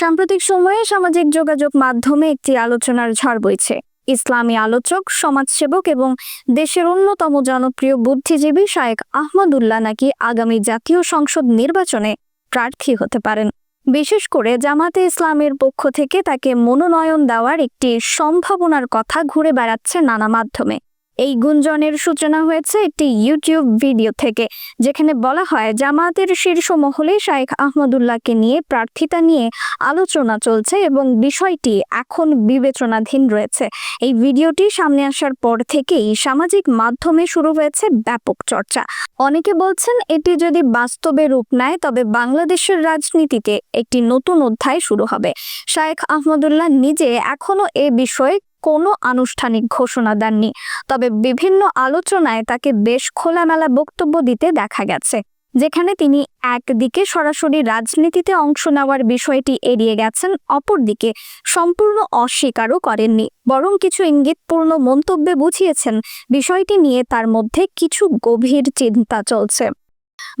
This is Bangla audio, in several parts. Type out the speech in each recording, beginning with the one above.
সাম্প্রতিক সময়ে সামাজিক যোগাযোগ মাধ্যমে একটি আলোচনার ঝড় বইছে। ইসলামী আলোচক, সমাজসেবক এবং দেশের অন্যতম জনপ্রিয় বুদ্ধিজীবী শায়েক আহমদুল্লাহ নাকি আগামী জাতীয় সংসদ নির্বাচনে প্রার্থী হতে পারেন। বিশেষ করে জামাতে ইসলামের পক্ষ থেকে তাকে মনোনয়ন দেওয়ার একটি সম্ভাবনার কথা ঘুরে বেড়াচ্ছে নানা মাধ্যমে। এই গুঞ্জনের সূচনা হয়েছে একটি ইউটিউব ভিডিও থেকে, যেখানে বলা হয়, জামায়াতের শীর্ষ মহলে শায়েখ আহমদুল্লাহকে নিয়ে প্রার্থিতা নিয়ে আলোচনা চলছে এবং বিষয়টি এখন বিবেচনাধীন রয়েছে। এই ভিডিওটি সামনে আসার পর থেকেই সামাজিক মাধ্যমে শুরু হয়েছে ব্যাপক চর্চা। অনেকে বলছেন, এটি যদি বাস্তবে রূপ নেয়, তবে বাংলাদেশের রাজনীতিতে একটি নতুন অধ্যায় শুরু হবে। শায়েখ আহমদুল্লাহ নিজে এখনও এ বিষয়ে কোনো আনুষ্ঠানিক ঘোষণা দেননি। তবে বিভিন্ন আলোচনায় তাকে বেশ খোলামেলা বক্তব্য দিতে দেখা গেছে, যেখানে তিনি একদিকে সরাসরি রাজনীতিতে অংশ নেওয়ার বিষয়টি এড়িয়ে গেছেন, অপরদিকে সম্পূর্ণ অস্বীকারও করেননি। বরং কিছু ইঙ্গিতপূর্ণ মন্তব্যে বুঝিয়েছেন, বিষয়টি নিয়ে তার মধ্যে কিছু গভীর চিন্তা চলছে।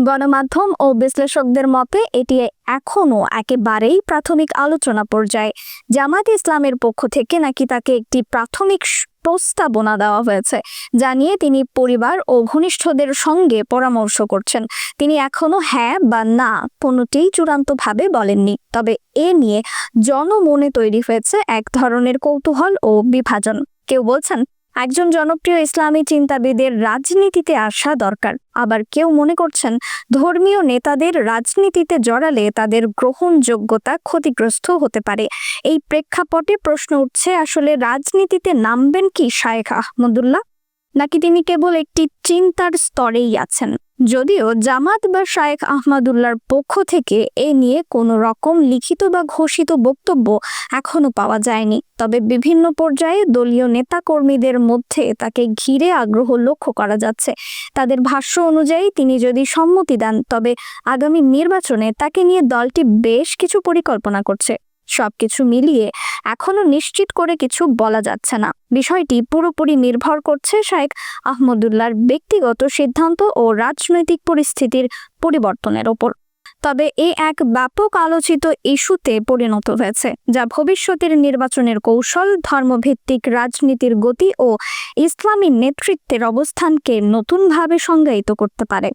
গণমাধ্যম ও বিশ্লেষকদের মতে, এটি এখনও একেবারেই প্রাথমিক আলোচনা পর্যায়ে। জামাত ইসলামের পক্ষ থেকে নাকি তাকে একটি প্রাথমিক প্রস্তাবনা দেওয়া হয়েছে, জানিয়ে তিনি পরিবার ও ঘনিষ্ঠদের সঙ্গে পরামর্শ করছেন। তিনি এখনও হ্যাঁ বা না কোনোটিই চূড়ান্তভাবে বলেননি। তবে এ নিয়ে জনমনে তৈরি হয়েছে এক ধরনের কৌতূহল ও বিভাজন। কেউ বলছেন একজন জনপ্রিয় ইসলামী চিন্তাবিদের রাজনীতিতে আসা দরকার। আবার কেউ মনে করছেন, ধর্মীয় নেতাদের রাজনীতিতে জড়ালে তাদের গ্রহণযোগ্যতা ক্ষতিগ্রস্ত হতে পারে। এই প্রেক্ষাপটে প্রশ্ন উঠছে, আসলে রাজনীতিতে নামবেন কি শায়েখ আহমদুল্লাহ? নাকি তিনি কেবল একটি চিন্তার স্তরেই আছেন? যদিও জামাত বা শায়েখ আহমদুল্লাহর পক্ষ থেকে এ নিয়ে কোনো রকম লিখিত বা ঘোষিত বক্তব্য এখনও পাওয়া যায়নি। তবে বিভিন্ন পর্যায়ে দলীয় নেতাকর্মীদের মধ্যে তাকে ঘিরে আগ্রহ লক্ষ্য করা যাচ্ছে। তাদের ভাষ্য অনুযায়ী তিনি যদি সম্মতি দেন, তবে আগামী নির্বাচনে তাকে নিয়ে দলটি বেশ কিছু পরিকল্পনা করছে। সবকিছু মিলিয়ে এখনও নিশ্চিত করে কিছু বলা যাচ্ছে না। বিষয়টি পুরোপুরি নির্ভর করছে শায়েখ আহমদুল্লাহর ব্যক্তিগত সিদ্ধান্ত ও রাজনৈতিক পরিস্থিতির পরিবর্তনের ওপর। তবে এ এক ব্যাপক আলোচিত ইস্যুতে পরিণত হয়েছে, যা ভবিষ্যতের নির্বাচনের কৌশল, ধর্মভিত্তিক রাজনীতির গতি ও ইসলামী নেতৃত্বের অবস্থানকে নতুনভাবে সংজ্ঞায়িত করতে পারে।